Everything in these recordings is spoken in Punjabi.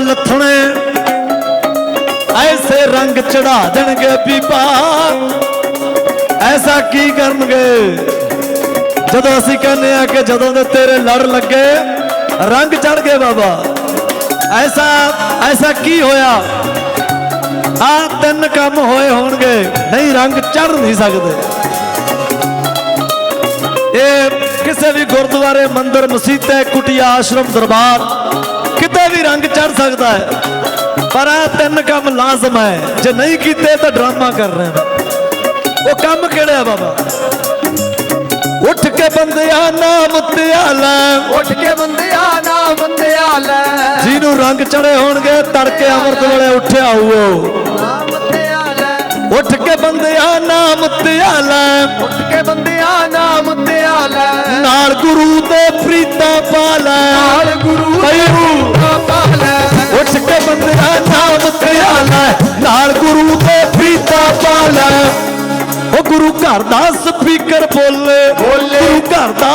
ਲੱਥਣੇ, ਐਸੇ ਰੰਗ ਚੜਾ ਦੇਣਗੇ ਬੀਬਾ। ਐਸਾ ਕੀ ਕਰਨਗੇ? ਜਦੋਂ ਅਸੀਂ ਕਹਿੰਦੇ ਆ ਕਿ ਜਦੋਂ ਦੇ ਤੇਰੇ ਲੜ ਲੱਗੇ, ਰੰਗ ਚੜ ਗਏ ਬਾਬਾ। ਐਸਾ ਐਸਾ ਕੀ ਹੋਇਆ? ਆ ਤਿੰਨ ਕੰਮ ਹੋਏ ਹੋਣਗੇ, ਨਹੀਂ ਰੰਗ ਚੜ ਨਹੀਂ ਸਕਦੇ। ਇਹ ਕਿਸੇ ਵੀ ਗੁਰਦੁਆਰੇ, ਮੰਦਿਰ, ਮਸੀਤੇ, ਕੁਟਿਆ ਆਸ਼ਰਮ, ਦਰਬਾਰ ਵੀ ਰੰਗ ਚੜ ਸਕਦਾ ਹੈ। ਪਰ ਆ ਤਿੰਨ ਕੰਮ ਲਾਜ਼ਮ ਹੈ। ਜੇ ਨਹੀਂ ਕੀਤੇ ਤਾਂ ਡਰਾਮਾ ਕਰ ਰਹੇ ਨੇ। ਉਹ ਕੰਮ ਕਿਹੜਾ ਬਾਬਾ? ਉੱਠ ਕੇ ਬੰਦਿਆ ਨਾਮ ਧਿਆਲਾ ਉੱਠ ਕੇ ਬੰਦਿਆ ਨਾ ਬੰਦਿਆ ਲੈ ਜਿਹਨੂੰ ਰੰਗ ਚੜੇ ਹੋਣਗੇ ਤੜਕੇ ਅੰਮ੍ਰਿਤ ਵੇਲੇ ਉੱਠਿਆ ਹੋਊ। ਉੱਠ ਕੇ ਬੰਦਿਆ ਨਾਮ ਧਿਆਲਾ ਉੱਠ ਕੇ ਬੰਦਿਆ ਨਾ ਬੰਦਿਆ ਲੈ ਨਾਲ ਗੁਰੂ ਦੇ ਪ੍ਰੀਤਾ ਪਾਲਾ ਪਾਲਾ ਉਹ ਗੁਰੂ ਘਰ ਦਾ ਸਪੀਕਰ ਬੋਲੇ ਬੋਲੇ। ਗੁਰੂ ਘਰ ਦਾ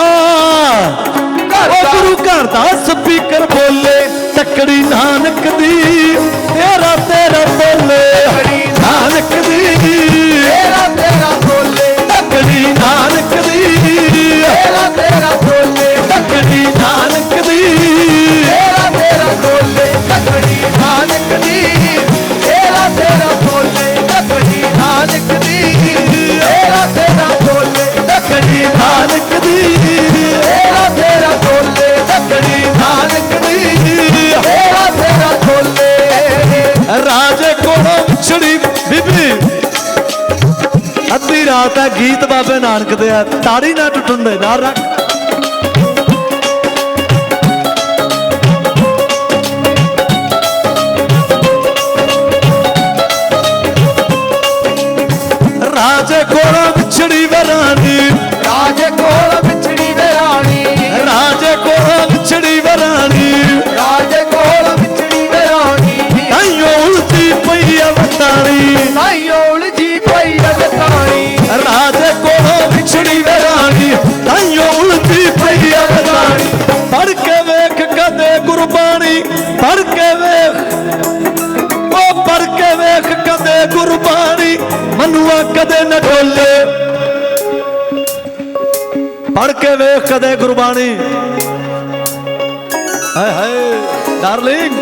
ਉਹ। ਗੁਰੂ ਘਰ ਦਾ ਸਪੀਕਰ ਬੋਲੇ ਤੱਕੜੀ ਨਾਨਕ ਦੀ ਤੇਰਾ ਤੇਰਾ ਤੇਰਾ ਤੇਰਾ ਬੋਲੇ ਤਕੜੀ ਨਾਨਕ ਦੀ। ਤੇਰਾ ਤੇਰਾ ਬੋਲੇ ਰਾਜੇ ਕੋਲੋਂ ਬੀਬੀ। ਅੱਧੀ ਰਾਤ ਹੈ ਗੀਤ ਬਾਬੇ ਨਾਨਕ ਦੇ ਆ। ਤਾੜੀ ਨਾ ਟੁੱਟਣ ਦੇ ਨਾ ਰੱਖ। ਰਾਜੇ ਕੋਲੋਂ ਵਿਛੜੀ ਵਰਾਨੀ। ਰਾਜੇ ਕੋਲ ਅਵਤਾਰੀ ਨਾਈ ਉਲਝੀ ਪਈ ਅਗਤਾਣੀ ਰਾਜੇ ਕੋਲੋਂ ਵਿਛੜੀ ਵਰਾਨੀ ਆਈਓ ਉਲਟੀ ਪਈ ਅਵਤਾਰੀ ਪੜ ਕੇ ਵੇਖ ਕਦੇ ਗੁਰਬਾਣੀ ਪੜ ਕੇ ਵੇਖ। ਉਹ ਪੜ ਕੇ ਵੇਖ ਕਦੇ ਗੁਰਬਾਣੀ ਮਨੂਆ ਕਦੇ ਨਾ ਢੋਲੇ। ਪੜ ਕੇ ਵੇਖ ਕਦੇ ਗੁਰਬਾਣੀ। ਹਾਏ ਹਾਏ ਡਾਰਲਿੰਗ